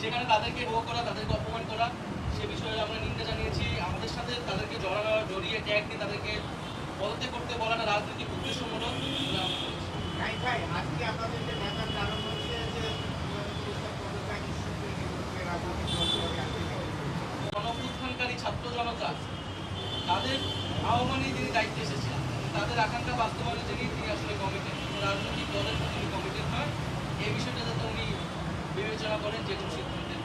সেখানে তাদেরকে ভোগ করা তাদেরকে অপমান করা সে বিষয়ে আমরা নিন্দা জানিয়েছি। আমাদের সাথে তাদেরকে জড়ানো জড়িয়ে ট্যাগ দিয়ে তাদেরকে পদত্যাগ করতে বলাটা রাজনৈতিক উদ্দেশ্যমূলক আমরা ভাই ভাই আজকে আপনাদের যে নেতার কারণ হচ্ছে যে পদত্যাগ রাজনৈতিক দল করে আনতে ছাত্র জনতা তাদের আহ্বানে যিনি দায়িত্বে এসেছিলেন তাদের আকাঙ্ক্ষা বাস্তবায়নের জন্য তিনি আসলে কমিটেড। রাজনৈতিক দলের প্রতি তিনি কমিটেড হয় এই বিষয়টা করেন যে কোনো সিদ্ধান্তের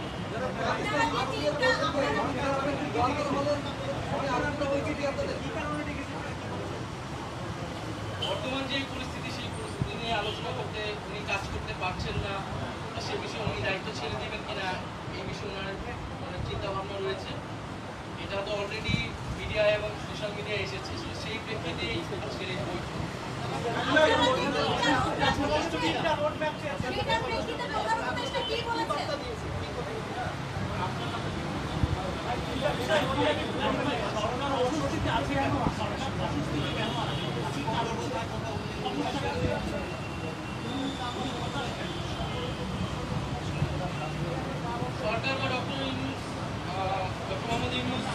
বর্তমান যে পরিস্থিতি, সেই পরিস্থিতি নিয়ে আলোচনা করতে উনি কাজ করতে পারছেন না। সে বিষয়ে উনি দায়িত্ব ছেড়ে দেবেন কিনা, এই বিষয়ে ওনার ওনার চিন্তা ভাবনা রয়েছে। এটা তো অলরেডি মিডিয়া এবং সোশ্যাল মিডিয়া এসেছে সেই প্রেক্ষিতেই আজকের এই বৈঠক। সরকার বা ডক্টর ডক্টর মোহাম্মদ ইউনুস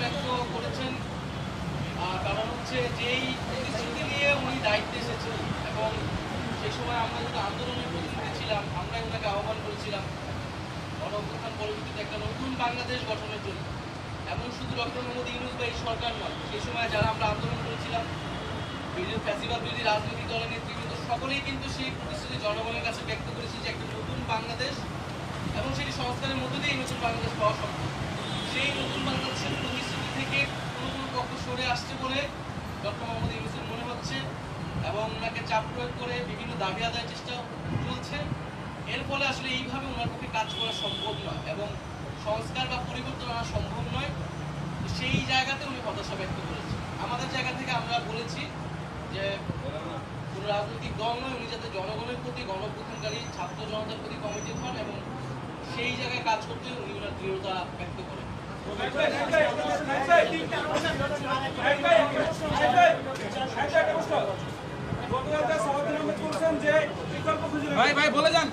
ব্যক্ত করেছেন কারণ হচ্ছে যেই পরিস্থিতি নিয়ে উনি দায়িত্বে এসেছেন এবং সেই সময় আমরা যদি আন্দোলনের প্রতিনিধি ছিলাম, আমরা ওনাকে আহ্বান করেছিলাম, গণঅভ্যুত্থান পরবর্তীতে একটা নতুন বাংলাদেশ গঠনের জন্য। এমন শুধু ডক্টর মোহাম্মদ ইউনুস বা এই সরকার নয়, সেই সময় যারা আমরা আন্দোলন করেছিলাম, বিরোধী ফ্যাসিবাদ, বিরোধী রাজনৈতিক দলের নেতৃবৃন্দ, সকলেই কিন্তু সেই প্রতিশ্রুতি জনগণের কাছে ব্যক্ত করেছে যে একটা নতুন বাংলাদেশ এবং সেটি সংস্কারের মধ্যে দিয়েই নতুন বাংলাদেশ পাওয়া সম্ভব। সেই নতুন বাংলাদেশের প্রতিশ্রুতি থেকে কোনো কোনো পক্ষ সরে আসছে বলে ডক্টর মোহাম্মদ ইউনুসের মনে হচ্ছে এবং ওনাকে চাপ প্রয়োগ করে বিভিন্ন দাবি আদায়ের চেষ্টা চলছে। এর ফলে আসলে এইভাবে ওনার পক্ষে কাজ করা সম্ভব নয় এবং সংস্কার বা পরিবর্তন আনা সম্ভব নয়। সেই জায়গাতে উনি হতাশা ব্যক্ত করেছেন। আমাদের জায়গা থেকে আমরা বলেছি যে, কোনো রাজনৈতিক দল নয়, উনি যাতে জনগণের প্রতি, গণঅভ্যুত্থানকারী ছাত্র জনতার প্রতি কমিটেড হন এবং সেই জায়গায় কাজ করতে উনি ওনার দৃঢ়তা ব্যক্ত করেন। ভাই ভাই বলে যান।